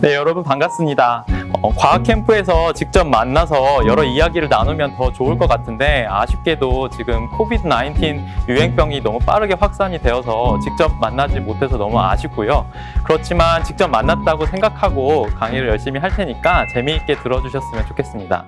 네, 여러분 반갑습니다. 어, 과학 캠프에서 직접 만나서 여러 이야기를 나누면 더 좋을 것 같은데 아쉽게도 지금 코비드-19 유행병이 너무 빠르게 확산이 되어서 직접 만나지 못해서 너무 아쉽고요. 그렇지만 직접 만났다고 생각하고 강의를 열심히 할 테니까 재미있게 들어주셨으면 좋겠습니다.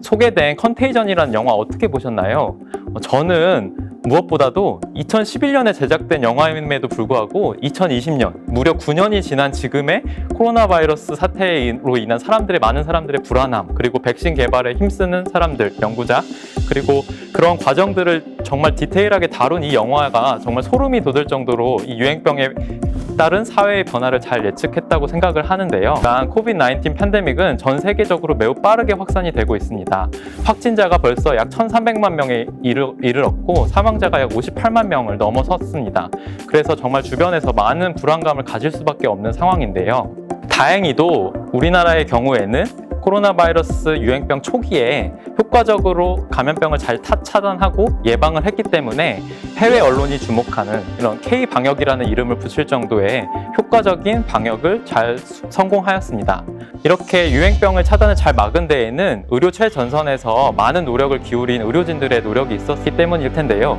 소개된 컨테이전이라는 영화 어떻게 보셨나요? 어, 저는 무엇보다도 2011년에 제작된 영화임에도 불구하고 2020년 무려 9년이 지난 지금의 코로나 바이러스 사태로 인한 사람들의 많은 사람들의 불안함 그리고 백신 개발에 힘쓰는 사람들 연구자 그리고 그런 과정들을 정말 디테일하게 다룬 이 영화가 정말 소름이 돋을 정도로 이 유행병에 따른 사회의 변화를 잘 예측했다고 생각을 하는데요. 난 코비드-19 팬데믹은 전 세계적으로 매우 빠르게 확산이 되고 있습니다. 확진자가 벌써 약 1,300만 명에 이르, 이르렀고 사망 자가 약 58만 명을 넘어섰습니다. 그래서 정말 주변에서 많은 불안감을 가질 수밖에 없는 상황인데요. 다행히도 우리나라의 경우에는 코로나 바이러스 유행병 초기에 효과적으로 감염병을 잘 타- 차단하고 예방을 했기 때문에 해외 언론이 주목하는 이런 K 방역이라는 이름을 붙일 정도의 효과적인 방역을 잘 수- 성공하였습니다. 이렇게 유행병을 차단을 잘 막은 데에는 의료 최전선에서 많은 노력을 기울인 의료진들의 노력이 있었기 때문일 텐데요.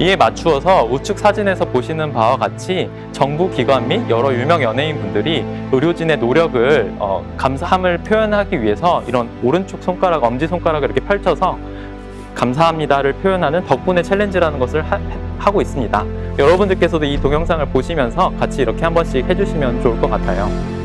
이에 맞추어서 우측 사진에서 보시는 바와 같이 정부 기관 및 여러 유명 연예인 분들이 의료진의 노력을 어, 감사함을 표현하기 위해서 이런 오른쪽 손가락, 엄지 손가락을 이렇게 펼쳐서 감사합니다를 표현하는 덕분에 챌린지라는 것을 하, 고 있습니다. 여러분들께서도 이 동영상을 보시면서 같이 이렇게 한 번씩 해주시면 좋을 것 같아요.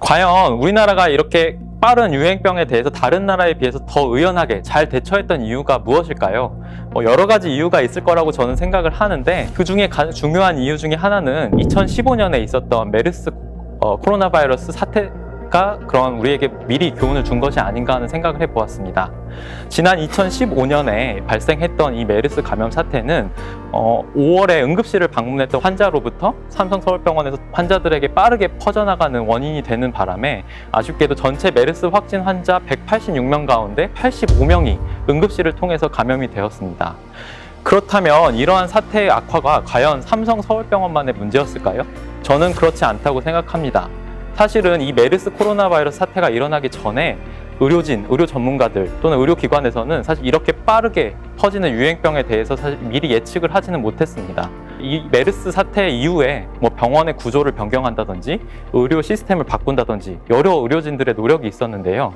과연 우리나라가 이렇게 빠른 유행병에 대해서 다른 나라에 비해서 더 의연하게 잘 대처했던 이유가 무엇일까요? 뭐 여러 가지 이유가 있을 거라고 저는 생각을 하는데 그 중에 중요한 이유 중에 하나는 2015년에 있었던 메르스 어, 코로나 바이러스 사태 가 그런 우리에게 미리 교훈을 준 것이 아닌가 하는 생각을 해보았습니다. 지난 2015년에 발생했던 이 메르스 감염 사태는 어, 5월에 응급실을 방문했던 환자로부터 삼성서울병원에서 환자들에게 빠르게 퍼져나가는 원인이 되는 바람에 아쉽게도 전체 메르스 확진 환자 186명 가운데 85명이 응급실을 통해서 감염이 되었습니다. 그렇다면 이러한 사태의 악화가 과연 삼성서울병원만의 문제였을까요? 저는 그렇지 않다고 생각합니다. 사실은 이 메르스 코로나 바이러스 사태가 일어나기 전에 의료진, 의료 전문가들 또는 의료기관에서는 사실 이렇게 빠르게 퍼지는 유행병에 대해서 사실 미리 예측을 하지는 못했습니다. 이 메르스 사태 이후에 뭐 병원의 구조를 변경한다든지 의료 시스템을 바꾼다든지 여러 의료진들의 노력이 있었는데요.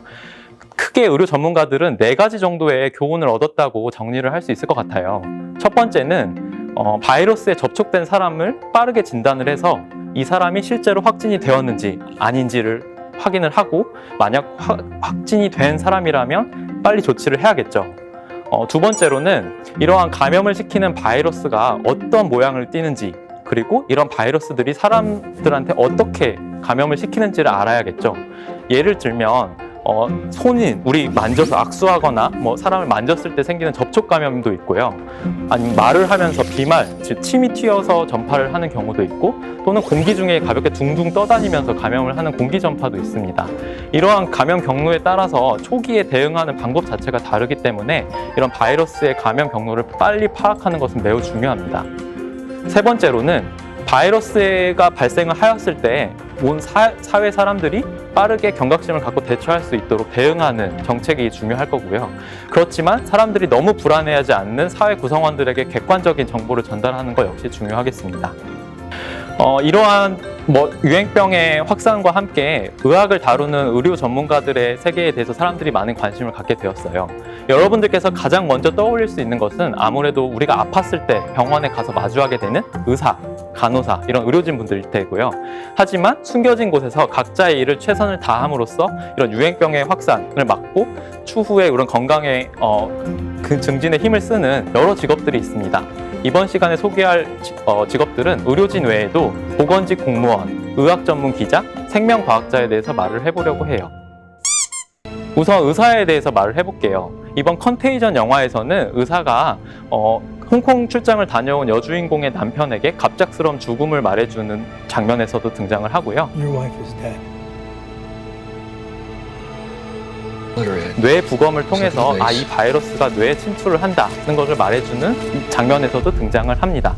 크게 의료 전문가들은 네 가지 정도의 교훈을 얻었다고 정리를 할 수 있을 것 같아요. 첫 번째는 어, 바이러스에 접촉된 사람을 빠르게 진단을 해서 이 사람이 실제로 확진이 되었는지 아닌지를 확인을 하고 만약 화- 확진이 된 사람이라면 빨리 조치를 해야겠죠. 어, 두 번째로는 이러한 감염을 시키는 바이러스가 어떤 모양을 띠는지 그리고 이런 바이러스들이 사람들한테 어떻게 감염을 시키는지를 알아야겠죠. 예를 들면 어, 손이 우리 만져서 악수하거나 뭐 사람을 만졌을 때 생기는 접촉 감염도 있고요. 아니면 말을 하면서 비말, 즉 침이 튀어서 전파를 하는 경우도 있고 또는 공기 중에 가볍게 둥둥 떠다니면서 감염을 하는 공기 전파도 있습니다. 이러한 감염 경로에 따라서 초기에 대응하는 방법 자체가 다르기 때문에 이런 바이러스의 감염 경로를 빨리 파악하는 것은 매우 중요합니다. 세 번째로는 바이러스가 발생을 하였을 때 온 사회 사람들이 빠르게 경각심을 갖고 대처할 수 있도록 대응하는 정책이 중요할 거고요. 그렇지만 사람들이 너무 불안해하지 않는 사회 구성원들에게 객관적인 정보를 전달하는 것 역시 중요하겠습니다. 어, 이러한 뭐 유행병의 확산과 함께 의학을 다루는 의료 전문가들의 세계에 대해서 사람들이 많은 관심을 갖게 되었어요. 여러분들께서 가장 먼저 떠올릴 수 있는 것은 아무래도 우리가 아팠을 때 병원에 가서 마주하게 되는 의사, 간호사 이런 의료진 분들일 테고요. 하지만 숨겨진 곳에서 각자의 일을 최선을 다함으로써 이런 유행병의 확산을 막고 추후에 이런 건강의 어, 그 증진에 힘을 쓰는 여러 직업들이 있습니다. 이번 시간에 소개할 지- 어, 직업들은 의료진 외에도 보건직 공무원, 의학 전문 기자, 생명과학자에 대해서 말을 해보려고 해요. 우선 의사에 대해서 말을 해볼게요. 이번 컨테이전 영화에서는 의사가 어, 홍콩 출장을 다녀온 여주인공의 남편에게 갑작스러운 죽음을 말해주는 장면에서도 등장을 하고요. 뇌 부검을 통해서 아 이 바이러스가 뇌에 침투를 한다는 것을 말해주는 장면에서도 등장을 합니다.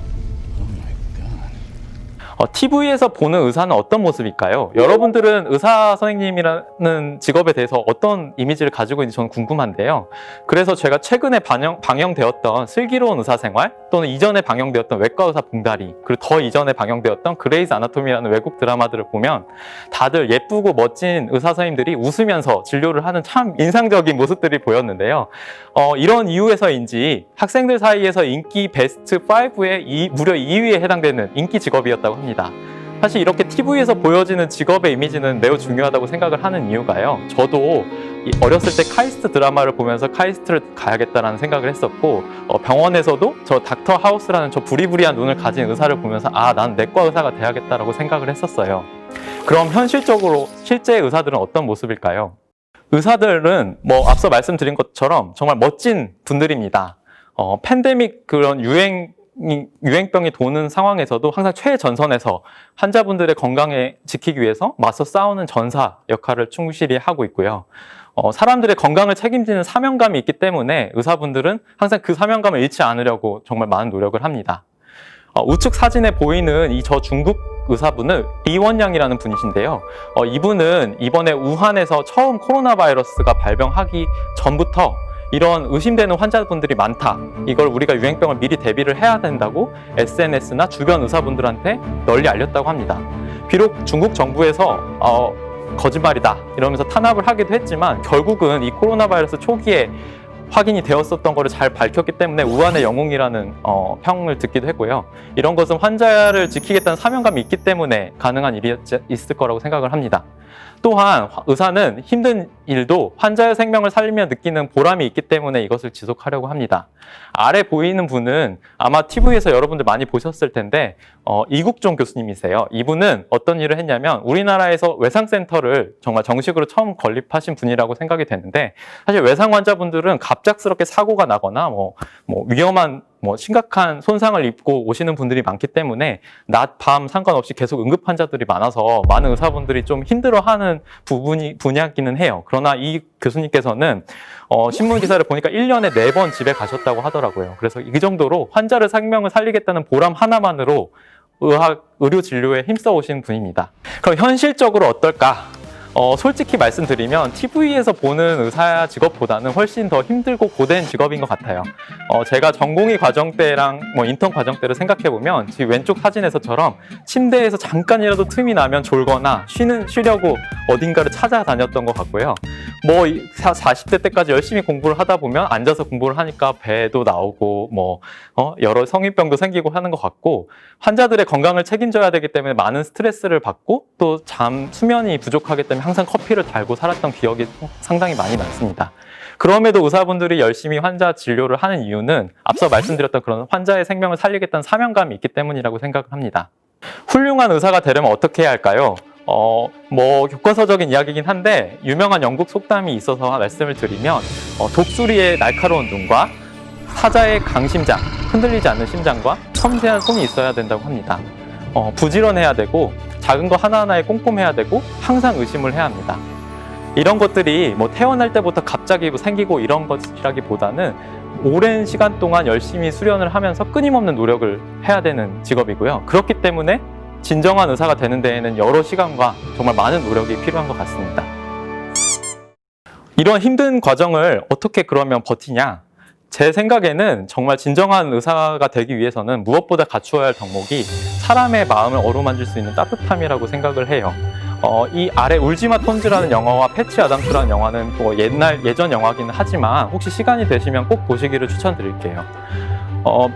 어, TV에서 보는 의사는 어떤 모습일까요? 여러분들은 의사 선생님이라는 직업에 대해서 어떤 이미지를 가지고 있는지 저는 궁금한데요. 그래서 제가 최근에 반영, 방영되었던 슬기로운 의사생활 또는 이전에 방영되었던 외과 의사 봉다리 그리고 더 이전에 방영되었던 그레이스 아나토미라는 외국 드라마들을 보면 다들 예쁘고 멋진 의사 선생님들이 웃으면서 진료를 하는 참 인상적인 모습들이 보였는데요. 어, 이런 이유에서인지 학생들 사이에서 인기 베스트 5에 이, 무려 2위에 해당되는 인기 직업이었다고 합니다. 사실 이렇게 TV에서 보여지는 직업의 이미지는 매우 중요하다고 생각을 하는 이유가요. 저도 이 어렸을 때 카이스트 드라마를 보면서 카이스트를 가야겠다라는 생각을 했었고 어, 병원에서도 저 닥터 하우스라는 저 부리부리한 눈을 가진 의사를 보면서 아, 난 내과 의사가 돼야겠다라고 생각을 했었어요. 그럼 현실적으로 실제 의사들은 어떤 모습일까요? 의사들은 뭐 앞서 말씀드린 것처럼 정말 멋진 분들입니다. 어, 팬데믹 그런 유행 이- 유행병이 도는 상황에서도 항상 최전선에서 환자분들의 건강에 지키기 위해서 맞서 싸우는 전사 역할을 충실히 하고 있고요. 어, 사람들의 건강을 책임지는 사명감이 있기 때문에 의사분들은 항상 그 사명감을 잃지 않으려고 정말 많은 노력을 합니다. 어, 우측 사진에 보이는 이 저 중국 의사분은 리원양이라는 분이신데요. 어, 이분은 이번에 우한에서 처음 코로나 바이러스가 발병하기 전부터 이런 의심되는 환자분들이 많다. 이걸 우리가 유행병을 미리 대비를 해야 된다고 SNS나 주변 의사분들한테 널리 알렸다고 합니다. 비록 중국 정부에서 어, 거짓말이다 이러면서 탄압을 하기도 했지만 결국은 이 코로나 바이러스 초기에 확인이 되었었던 것을 잘 밝혔기 때문에 우한의 영웅이라는 어, 평을 듣기도 했고요. 이런 것은 환자를 지키겠다는 사명감이 있기 때문에 가능한 일이었지 있을 거라고 생각을 합니다. 또한 화- 의사는 힘든 일도 환자의 생명을 살리며 느끼는 보람이 있기 때문에 이것을 지속하려고 합니다. 아래 보이는 분은 아마 TV에서 여러분들 많이 보셨을 텐데 어, 이국종 교수님이세요. 이분은 어떤 일을 했냐면 우리나라에서 외상센터를 정말 정식으로 처음 건립하신 분이라고 생각이 되는데 사실 외상 환자분들은 갑작스럽게 사고가 나거나 뭐, 뭐 위험한 뭐 심각한 손상을 입고 오시는 분들이 많기 때문에 낮, 밤 상관없이 계속 응급 환자들이 많아서 많은 의사분들이 좀 힘들어하는 부분이 분야기는 해요. 그러나 이 교수님께서는 어, 신문 기사를 보니까 1년에 4번 집에 가셨다고 하더라고요. 그래서 이 정도로 환자를 생명을 살리겠다는 보람 하나만으로 의학, 의료 진료에 힘써 오신 분입니다. 그럼 현실적으로 어떨까? 어, 솔직히 말씀드리면 TV에서 보는 의사 직업보다는 훨씬 더 힘들고 고된 직업인 것 같아요. 어, 제가 전공의 과정 때랑 뭐 인턴 과정 때를 생각해 보면 지금 왼쪽 사진에서처럼 침대에서 잠깐이라도 틈이 나면 졸거나 쉬는 쉬려고 어딘가를 찾아다녔던 것 같고요. 뭐 이- 사- 40대 때까지 열심히 공부를 하다 보면 앉아서 공부를 하니까 배도 나오고 뭐 어, 여러 성인병도 생기고 하는 것 같고 환자들의 건강을 책임져야 되기 때문에 많은 스트레스를 받고 또 잠 수면이 부족하기 때문에 항상 커피를 달고 살았던 기억이 상당히 많이 많습니다. 그럼에도 의사분들이 열심히 환자 진료를 하는 이유는 앞서 말씀드렸던 그런 환자의 생명을 살리겠다는 사명감이 있기 때문이라고 생각을 합니다. 훌륭한 의사가 되려면 어떻게 해야 할까요? 어, 뭐, 교과서적인 이야기긴 한데, 유명한 영국 속담이 있어서 말씀을 드리면, 어, 독수리의 날카로운 눈과 사자의 강심장, 흔들리지 않는 심장과 섬세한 손이 있어야 된다고 합니다. 어, 부지런해야 되고, 작은 거 하나하나에 꼼꼼해야 되고, 항상 의심을 해야 합니다. 이런 것들이 뭐 태어날 때부터 갑자기 생기고 이런 것이라기보다는 오랜 시간 동안 열심히 수련을 하면서 끊임없는 노력을 해야 되는 직업이고요. 그렇기 때문에 진정한 의사가 되는 데에는 여러 시간과 정말 많은 노력이 필요한 것 같습니다. 이런 힘든 과정을 어떻게 그러면 버티냐? 제 생각에는 정말 진정한 의사가 되기 위해서는 무엇보다 갖추어야 할 덕목이 사람의 마음을 어루만질 수 있는 따뜻함이라고 생각을 해요. 어, 이 아래 울지마 톤즈라는 영화와 패치 아담스라는 영화는 뭐 옛날 예전 영화기는 하지만 혹시 시간이 되시면 꼭 보시기를 추천드릴게요. 어,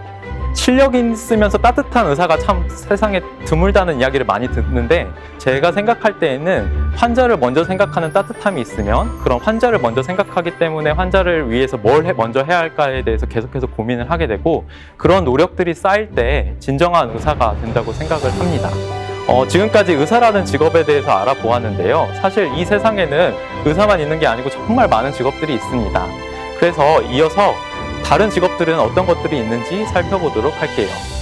실력 있으면서 따뜻한 의사가 참 세상에 드물다는 이야기를 많이 듣는데 제가 생각할 때에는 환자를 먼저 생각하는 따뜻함이 있으면 그런 환자를 먼저 생각하기 때문에 환자를 위해서 뭘 해- 먼저 해야 할까에 대해서 계속해서 고민을 하게 되고 그런 노력들이 쌓일 때 진정한 의사가 된다고 생각을 합니다. 어, 지금까지 의사라는 직업에 대해서 알아보았는데요. 사실 이 세상에는 의사만 있는 게 아니고 정말 많은 직업들이 있습니다. 그래서 이어서 다른 직업들은 어떤 것들이 있는지 살펴보도록 할게요.